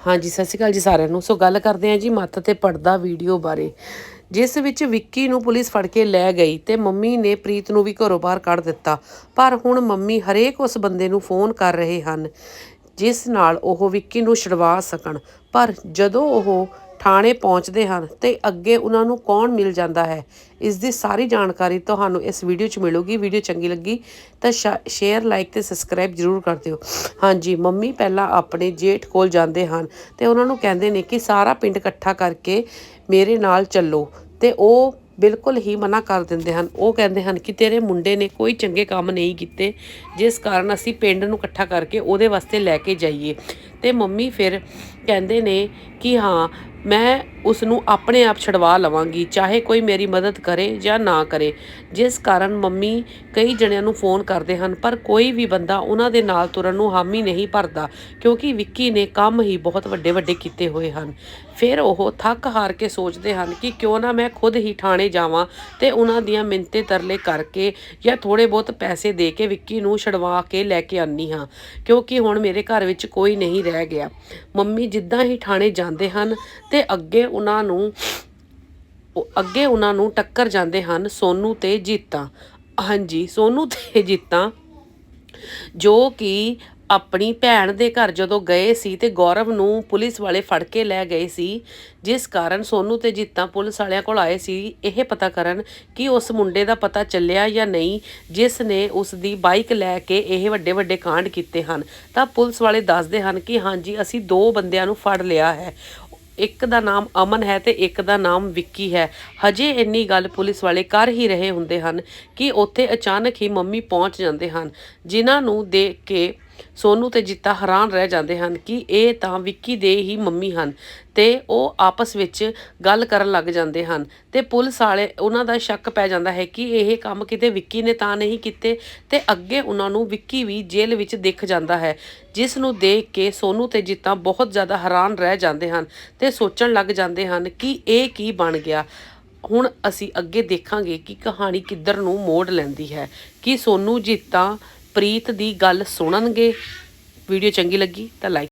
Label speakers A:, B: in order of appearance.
A: ਹਾਂਜੀ, ਸਤਿ ਸ਼੍ਰੀ ਅਕਾਲ ਜੀ ਸਾਰਿਆਂ ਨੂੰ। ਸੋ ਗੱਲ ਕਰਦੇ ਹਾਂ ਜੀ ਮੱਤ ਤੇ ਪੜਦਾ ਵੀਡੀਓ ਬਾਰੇ। ਜਿਸ ਵਿੱਚ ਵਿੱਕੀ ਨੂੰ ਪੁਲਿਸ ਫੜ ਕੇ ਲੈ ਗਈ ਤੇ ਮੰਮੀ ਨੇ ਪ੍ਰੀਤ ਨੂੰ ਵੀ ਘਰੋਂ ਬਾਹਰ ਕੱਢ ਦਿੱਤਾ। ਪਰ ਹੁਣ ਮੰਮੀ ਹਰੇਕ ਉਸ ਬੰਦੇ ਨੂੰ ਫੋਨ ਕਰ ਰਹੇ ਹਨ, ਜਿਸ ਨਾਲ ਉਹ ਵਿੱਕੀ ਨੂੰ ਛਡਵਾ ਸਕਣ। ਪਰ ਜਦੋਂ ਉਹ ਥਾਣੇ ਪਹੁੰਚਦੇ ਹਨ ਤੇ ਅੱਗੇ ਉਹਨਾਂ ਨੂੰ ਕੌਣ ਮਿਲ ਜਾਂਦਾ ਹੈ, ਇਸ ਦੀ ਸਾਰੀ ਜਾਣਕਾਰੀ ਤੁਹਾਨੂੰ ਇਸ ਵੀਡੀਓ 'ਚ ਮਿਲੂਗੀ। ਵੀਡੀਓ ਚੰਗੀ ਲੱਗੀ ਤਾਂ ਸ਼ੇਅਰ ਲਾਈਕ ਤੇ ਸਬਸਕ੍ਰਾਈਬ ਜ਼ਰੂਰ ਕਰ ਦਿਓ। ਹਾਂਜੀ, ਮੰਮੀ ਪਹਿਲਾਂ ਆਪਣੇ ਜੇਠ ਕੋਲ ਜਾਂਦੇ ਹਨ ਤੇ ਉਹਨਾਂ ਨੂੰ ਕਹਿੰਦੇ ਨੇ ਕਿ ਸਾਰਾ ਪਿੰਡ ਇਕੱਠਾ ਕਰਕੇ ਮੇਰੇ ਨਾਲ ਚੱਲੋ ਤੇ ਉਹ ਬਿਲਕੁਲ ਹੀ ਮਨਾ ਕਰ ਦਿੰਦੇ ਹਨ। ਉਹ ਕਹਿੰਦੇ ਹਨ ਕਿ ਤੇਰੇ ਮੁੰਡੇ ਨੇ ਕੋਈ ਚੰਗੇ ਕੰਮ ਨਹੀਂ ਕੀਤੇ, ਜਿਸ ਕਾਰਨ ਅਸੀਂ ਪਿੰਡ ਨੂੰ ਇਕੱਠਾ ਕਰਕੇ ਉਹਦੇ ਵਾਸਤੇ ਲੈ ਕੇ ਜਾਈਏ। ਤੇ ਮੰਮੀ ਫਿਰ ਕਹਿੰਦੇ ਨੇ ਕਿ ਹਾਂ ਮੈਂ ਉਸ ਨੂੰ ਆਪਣੇ ਆਪ ਛਡਵਾ ਲਵਾਂਗੀ, ਚਾਹੇ ਕੋਈ ਮੇਰੀ ਮਦਦ ਕਰੇ ਜਾਂ ਨਾ ਕਰੇ। ਜਿਸ ਕਾਰਨ ਮੰਮੀ ਕਈ ਜਣਿਆਂ ਨੂੰ ਫੋਨ ਕਰਦੇ ਹਨ, ਪਰ ਕੋਈ ਵੀ ਬੰਦਾ ਉਹਨਾਂ ਦੇ ਨਾਲ ਤੁਰਨ ਨੂੰ ਹਾਮੀ ਨਹੀਂ ਭਰਦਾ, ਕਿਉਂਕਿ ਵਿੱਕੀ ਨੇ ਕੰਮ ਹੀ ਬਹੁਤ ਵੱਡੇ ਵੱਡੇ ਕੀਤੇ ਹੋਏ ਹਨ। ਫਿਰ ਉਹ ਥੱਕ ਹਾਰ ਕੇ ਸੋਚਦੇ ਹਨ ਕਿ ਕਿਉਂ ਨਾ ਮੈਂ ਖੁਦ ਹੀ ਥਾਣੇ ਜਾਵਾਂ ਤੇ ਉਹਨਾਂ ਦੀਆਂ ਮਿੰਤੇ ਤਰਲੇ ਕਰਕੇ ਜਾਂ ਥੋੜੇ ਬਹੁਤ ਪੈਸੇ ਦੇ ਕੇ ਵਿੱਕੀ ਨੂੰ ਛਡਵਾ ਕੇ ਲੈ ਕੇ ਆਨੀ ਹਾਂ, ਕਿਉਂਕਿ ਹੁਣ ਮੇਰੇ ਘਰ ਵਿੱਚ ਕੋਈ ਨਹੀਂ ਰਹਿ ਗਿਆ। ਮੰਮੀ ਜਿੱਦਾਂ ਹੀ ਥਾਣੇ ਜਾਂਦੇ ਹਨ ਤੇ ਅੱਗੇ ਉਹਨਾਂ ਨੂੰ ਅੱਗੇ ਉਹਨਾਂ ਨੂੰ ਟੱਕਰ ਜਾਂਦੇ ਹਨ ਸੋਨੂ ਤੇ ਜੀਤਾ। ਹਾਂਜੀ, ਸੋਨੂ ਤੇ ਜੀਤਾ, ਜੋ ਕਿ ਆਪਣੀ ਭੈਣ ਦੇ ਘਰ ਜਦੋਂ ਗਏ ਸੀ ਤੇ ਗੌਰਵ ਨੂੰ ਪੁਲਿਸ ਵਾਲੇ ਫੜ ਕੇ ਲੈ ਗਏ ਸੀ, ਜਿਸ ਕਾਰਨ ਸੋਨੂ ਤੇ ਜੀਤਾ ਪੁਲਿਸ ਵਾਲਿਆਂ ਕੋਲ ਆਏ ਸੀ। ਇਹ ਪਤਾ ਕਰਨ ਕਿ ਉਸ ਮੁੰਡੇ ਦਾ ਪਤਾ ਚੱਲਿਆ ਜਾਂ ਨਹੀਂ, ਜਿਸ ਨੇ ਉਸ ਦੀ ਬਾਈਕ ਲੈ ਕੇ ਇਹ ਵੱਡੇ ਵੱਡੇ ਕਾਂਡ ਕੀਤੇ ਹਨ। ਤਾਂ ਪੁਲਿਸ ਵਾਲੇ ਦੱਸਦੇ ਹਨ ਕਿ ਹਾਂਜੀ, ਅਸੀਂ ਦੋ ਬੰਦਿਆਂ ਨੂੰ ਫੜ ਲਿਆ ਹੈ। ਇੱਕ ਦਾ ਨਾਮ ਅਮਨ ਹੈ ਤੇ ਇੱਕ ਦਾ ਨਾਮ ਵਿੱਕੀ ਹੈ। ਹਜੇ ਇੰਨੀ ਗੱਲ ਪੁਲਿਸ ਵਾਲੇ ਕਰ ਹੀ ਰਹੇ ਹੁੰਦੇ ਹਨ ਕਿ ਉੱਥੇ ਅਚਾਨਕ ਹੀ ਮੰਮੀ ਪਹੁੰਚ ਜਾਂਦੇ ਹਨ, ਜਿਨ੍ਹਾਂ ਨੂੰ ਦੇਖ ਕੇ ਸੋਨੂ ਤੇ ਜੀਤਾ ਹੈਰਾਨ ਰਹਿ ਜਾਂਦੇ ਹਨ ਕਿ ਇਹ ਤਾਂ ਵਿੱਕੀ ਦੇ ਹੀ ਮੰਮੀ ਹਨ ਤੇ ਉਹ ਆਪਸ ਵਿੱਚ ਗੱਲ ਕਰਨ ਲੱਗ ਜਾਂਦੇ ਹਨ ਤੇ ਪੁਲਿਸ ਵਾਲੇ, ਉਹਨਾਂ ਦਾ ਸ਼ੱਕ ਪੈ ਜਾਂਦਾ ਹੈ ਕਿ ਇਹ ਕੰਮ ਕਿਤੇ ਵਿੱਕੀ ਨੇ ਤਾਂ ਨਹੀਂ ਕੀਤੇ ਤੇ ਅੱਗੇ ਉਹਨਾਂ ਨੂੰ ਵਿੱਕੀ ਵੀ ਜੇਲ੍ਹ ਵਿੱਚ ਦਿਖ ਜਾਂਦਾ ਹੈ, ਜਿਸ ਨੂੰ ਦੇਖ ਕੇ ਸੋਨੂ ਤੇ ਜੀਤਾ ਬਹੁਤ ਜ਼ਿਆਦਾ ਹੈਰਾਨ ਰਹਿ ਜਾਂਦੇ ਹਨ ਤੇ ਸੋਚਣ ਲੱਗ ਜਾਂਦੇ ਹਨ ਕਿ ਇਹ ਕੀ ਬਣ ਗਿਆ। ਹੁਣ ਅਸੀਂ ਅੱਗੇ ਦੇਖਾਂਗੇ ਕਿ ਕਹਾਣੀ ਕਿੱਧਰ ਨੂੰ ਮੋੜ ਲੈਂਦੀ ਹੈ ਕਿ ਸੋਨੂ, ਜੀਤਾ ਪ੍ਰੀਤ ਦੀ ਗੱਲ ਸੁਣਨਗੇ। ਵੀਡੀਓ ਚੰਗੀ ਲੱਗੀ ਤਾਂ ਲਾਈਕ